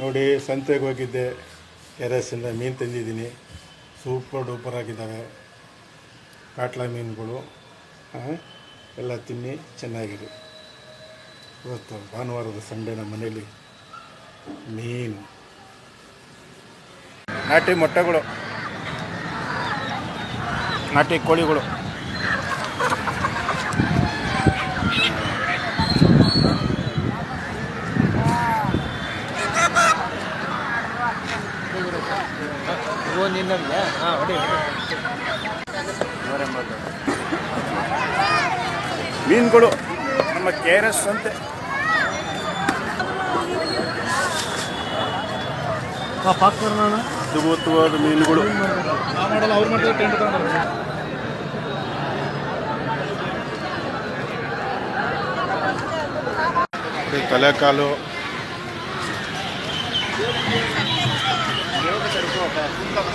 ನೋಡಿ, ಸಂತೆಗೆ ಹೋಗಿದ್ದೆ. ಕೆರೆಸಿಂದ ಮೀನು ತಂದಿದ್ದೀನಿ. ಸೂಪರ್ ಡೂಪರ್ ಆಗಿದ್ದಾವೆ. ಕಾಟ್ಲಾ ಮೀನುಗಳು. ಎಲ್ಲ ತಿನ್ನಿ, ಚೆನ್ನಾಗಿದೆ. ಇವತ್ತು ಭಾನುವಾರದ ಸಂಡೆ ನಮ್ಮ ಮನೇಲಿ ಮೀನು. ನಾಟಿ ಮೊಟ್ಟೆಗಳು. ನಾಟಿ ಕೋಳಿಗಳು. ಓ ನಿನ್ನಂಗೆ ಹಾಂ ಹೊಡಿ ಮೀನುಗಳು ನಮ್ಮ ಕೆ ಆರ್ ಎಸ್ ಅಂತೆ ಅದ್ಭುತವಾದ ಮೀನುಗಳು. ತಲೆಕಾಲು.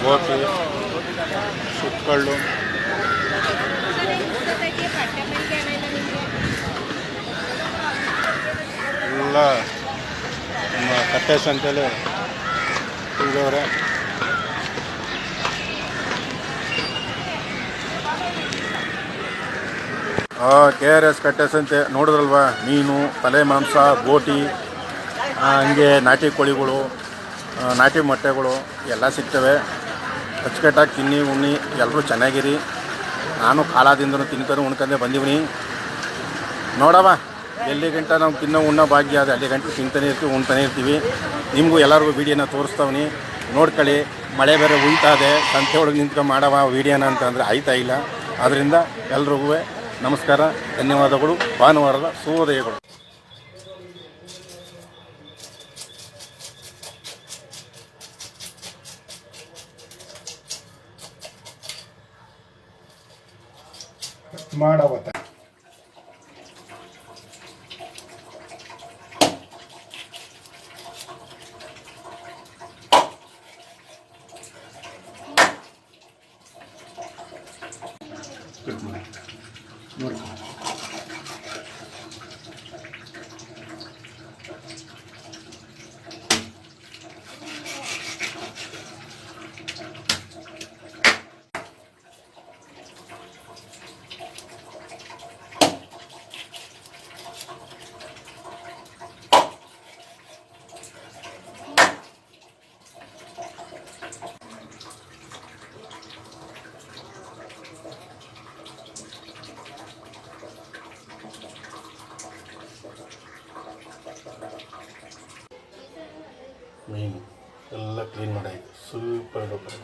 ಗೋಪಿ ಸುಕ್ಕಳ್ಳು ಎಲ್ಲ ನಮ್ಮ ಕಟ್ಟೆ ಸಂತೆಯಲ್ಲಿ ಇದ್ದವ್ರೆ ಕೆ ಆರ್ ಎಸ್ ಕಟ್ಟೆ ಸಂತೆ ನೋಡಿದ್ರಲ್ವಾ? ಮೀನು, ತಲೆ ಮಾಂಸ, ಗೋಟಿ ಹಂಗೆ ನಾಟಿ ಕೋಳಿಗಳು. ನಾಟಿ ಮೊಟ್ಟೆಗಳು ಎಲ್ಲ ಸಿಗ್ತವೆ. ಅಚ್ಚುಕಟ್ಟಾಗಿ ತಿನ್ನಿ, ಉಣ್ಣಿ, ಎಲ್ಲರೂ ಚೆನ್ನಾಗಿರಿ. ನಾನು ಕಾಲದಿಂದನೂ ತಿನ್ಕೊಂಡು ಉಣ್ಕೊಂಡೆ ಬಂದೀವಿ ನೋಡವ ಎಲ್ಲಿ ಗಂಟ ನಾವು ತಿನ್ನೋ ಉಣ್ಣೋ ಭಾಗ್ಯ ಅದು. ಅಲ್ಲಿ ಗಂಟೆ ತಿಂತಾನೆ ಇರ್ತೀವಿ, ಉಣ್ತಾನೆ ಇರ್ತೀವಿ. ನಿಮಗೂ ಎಲ್ಲರಿಗೂ ವೀಡಿಯೋನ ತೋರಿಸ್ತಾವ್ನಿ. ನೋಡ್ಕೊಳ್ಳಿ, ಮಳೆ ಬೇರೆ ಉಯ್ತಾ ಇದೆ ಸಂತೆ ಒಳಗೆ ನಿಂತ್ಕೊಂಡು ಮಾಡವ ವೀಡಿಯೋನ ಅಂತಂದರೆ ಆಯ್ತಾ ಇಲ್ಲ. ಆದ್ದರಿಂದ ಎಲ್ರಿಗೂ ನಮಸ್ಕಾರ, ಧನ್ಯವಾದಗಳು, ಭಾನುವಾರದ ಶುಭೋದಯಗಳು. ಮಾಡವತ್ತ ಮೀನು ಎಲ್ಲ ಕ್ಲೀನ್ ಮಾಡಾಯಿತು ಸೂಪರ್ ಡೂಪರ್